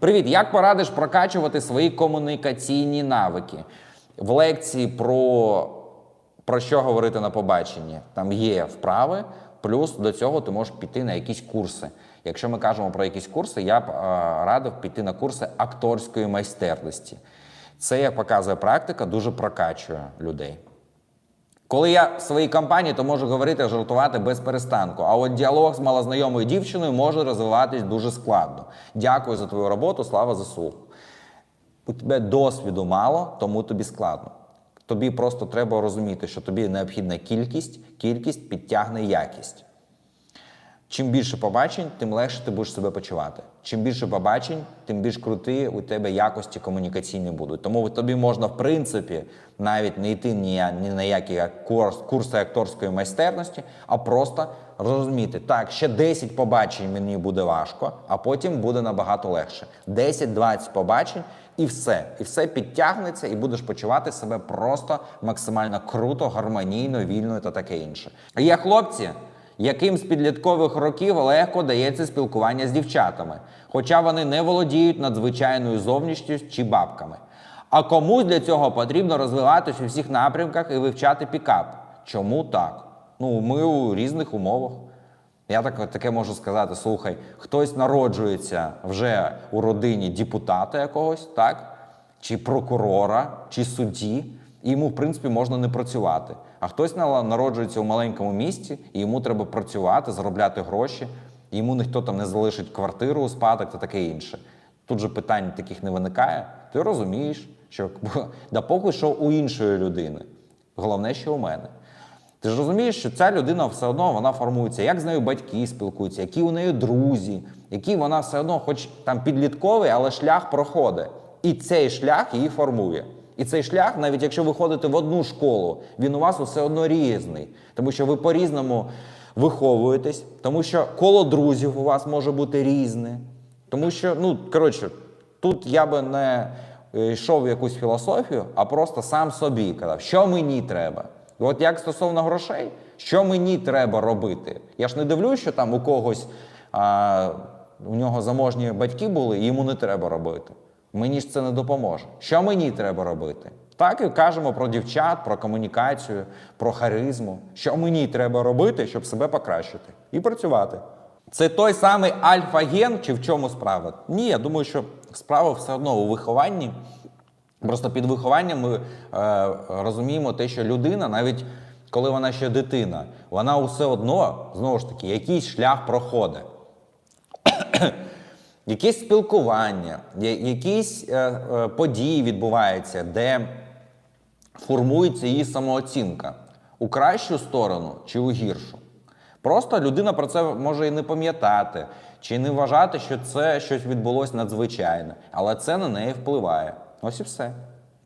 Привіт! Як порадиш прокачувати свої комунікаційні навики? В лекції про, про що говорити на побаченні? Там є вправи, плюс до цього ти можеш піти на якісь курси. Якщо ми кажемо про якісь курси, я б е, радив піти на курси акторської майстерності. Це, як показує практика, дуже прокачує людей. Коли я в своїй компанії, то можу говорити, жартувати без перестанку. А от діалог з малознайомою дівчиною може розвиватись дуже складно. Дякую за твою роботу, слава ЗСУ. У тебе досвіду мало, тому тобі складно. Тобі просто треба розуміти, що тобі необхідна кількість, кількість підтягне якість. Чим більше побачень, тим легше ти будеш себе почувати. Чим більше побачень, тим більш крути у тебе якості комунікаційні будуть. Тому тобі можна, в принципі, навіть не йти ні, ні на які курс, курси акторської майстерності, а просто розуміти, так, ще 10 побачень мені буде важко, а потім буде набагато легше. 10-20 побачень і все. І все підтягнеться, і будеш почувати себе просто максимально круто, гармонійно, вільно та таке інше. А є хлопці яким з підліткових років легко дається спілкування з дівчатами, хоча вони не володіють надзвичайною зовнішністю чи бабками. А комусь для цього потрібно розвиватись у всіх напрямках і вивчати пікап. Чому так? Ну, ми у різних умовах. Я так, таке можу сказати: слухай, хтось народжується вже у родині депутата якогось, так? Чи прокурора, чи судді, і йому, в принципі, можна не працювати. А хтось народжується у маленькому місті, і йому треба працювати, заробляти гроші, і йому ніхто там не залишить квартиру у спадок та таке інше. Тут же питань таких не виникає. Ти розумієш, що да похуй, що у іншої людини. Головне, що у мене. Ти ж розумієш, що ця людина все одно вона формується, як з нею батьки спілкуються, які у неї друзі, які вона все одно, хоч там підлітковий, але шлях проходить. І цей шлях її формує. І цей шлях, навіть якщо ви ходите в одну школу, він у вас все одно різний, тому що ви по-різному виховуєтесь, тому що коло друзів у вас може бути різне. Тому що, ну коротше, тут я би не е, йшов в якусь філософію, а просто сам собі казав, що мені треба. І от як стосовно грошей, що мені треба робити? Я ж не дивлюсь, що там у когось а, у нього заможні батьки були, і йому не треба робити. Мені ж це не допоможе. Що мені треба робити? Так і кажемо про дівчат, про комунікацію, про харизму. Що мені треба робити, щоб себе покращити і працювати. Це той самий альфа-ген, чи в чому справа? Ні, я думаю, що справа все одно у вихованні. Просто під вихованням ми е, розуміємо те, що людина, навіть коли вона ще дитина, вона все одно, знову ж таки, якийсь шлях проходить. Якесь спілкування, якісь е, е, події відбуваються, де формується її самооцінка у кращу сторону чи у гіршу. Просто людина про це може і не пам'ятати, чи не вважати, що це щось відбулося надзвичайне, але це на неї впливає. Ось і все.